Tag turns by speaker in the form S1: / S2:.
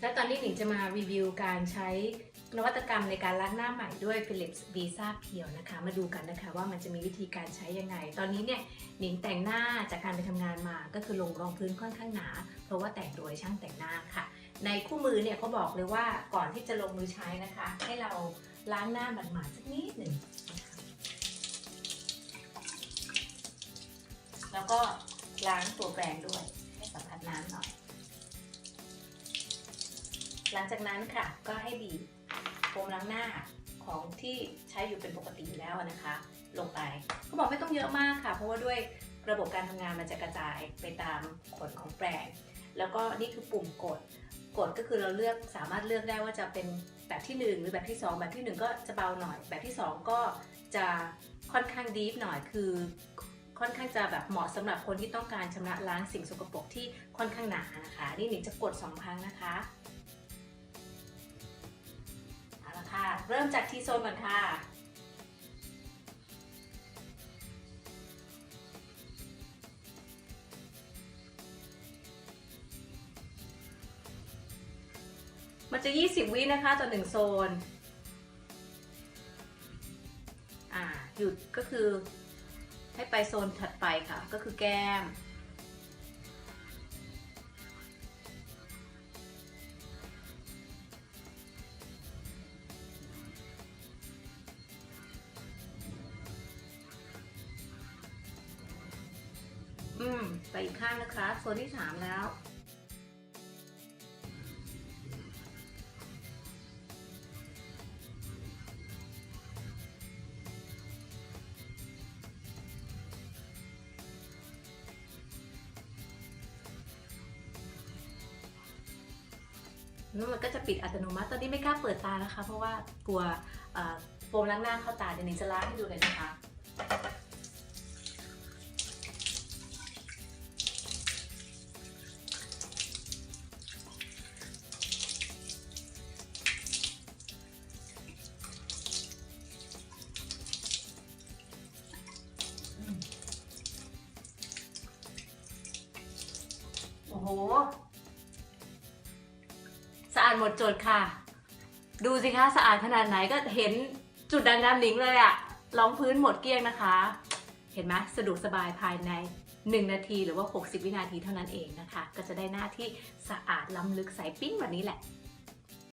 S1: และตอนนี้หนิงจะมารีวิวการใช้นวัตกรรมในการล้างหน้าใหม่ด้วย Philips Visa Peel นะคะ มาดูกันนะคะว่ามันจะมีวิธีการใช้ยังไง ตอนนี้เนี่ยหนิงแต่งหน้าจากการไปทำงานมา ก็คือลงรองพื้นค่อนข้างหนา เพราะว่าแต่งโดยช่างแต่งหน้าค่ะ ในคู่มือเนี่ยเขาบอกเลยว่าก่อนที่จะลงมือใช้นะคะ ให้เราล้างหน้าหมาดๆสักนิดหนึ่งแล้วก็ล้างตัวแปรงด้วยให้สัมผัสน้ำหน่อย หลังจากนั้นค่ะก็ให้บีบโฟมล้างหน้าของที่ใช้อยู่เป็นปกติแล้วนะคะ ลงไปก็บอกไม่ต้องเยอะมากค่ะ เพราะว่าด้วยระบบการทำงานมันจะกระจายไปตามขนของแปรงแล้วก็นี่คือปุ่มกดกดก็คือเราเลือกสามารถเลือกได้ว่าจะเป็นแบบที่ 1 หรือแบบที่ 2 แบบที่ 1 ก็จะเบาหน่อย แบบที่ 2 ก็จะค่อนข้างดีฟหน่อยคือค่อนข้างจะแบบเหมาะสำหรับคนที่ต้องการชำระล้างสิ่งสกปรกที่ค่อนข้างหนานะคะ นี่หนิงจะกด 2 ครั้งนะคะ เริ่มจากทีโซนก่อนค่ะ มันจะ 20 วินะคะต่อหนึ่งโซน อ่า หยุดก็คือให้ไปโซนถัดไปค่ะ ก็คือแก้ม อืมไปอีกข้างนะคะโซนที่3แล้ว แล้วมันก็จะปิดอัตโนมัติ ตอนนี้ไม่กล้าเปิดตานะคะ เพราะว่ากลัวโฟมล้างหน้าเข้าตาเดี๋ยวนี้จะล้างให้ดูเลยนะคะ สะอาดหมดจดค่ะ ดูสิคะสะอาดขนาดไหนก็เห็นจุดด่างดำหนิงเลยอะรองพื้นหมดเกลี้ยงนะคะ เห็นไหมสะดวกสบายภายใน 1 นาทีหรือว่า 60 วินาทีเท่านั้นเองนะคะ ก็จะได้หน้าที่สะอาดล้ำลึกใสปิ้งแบบนี้แหละ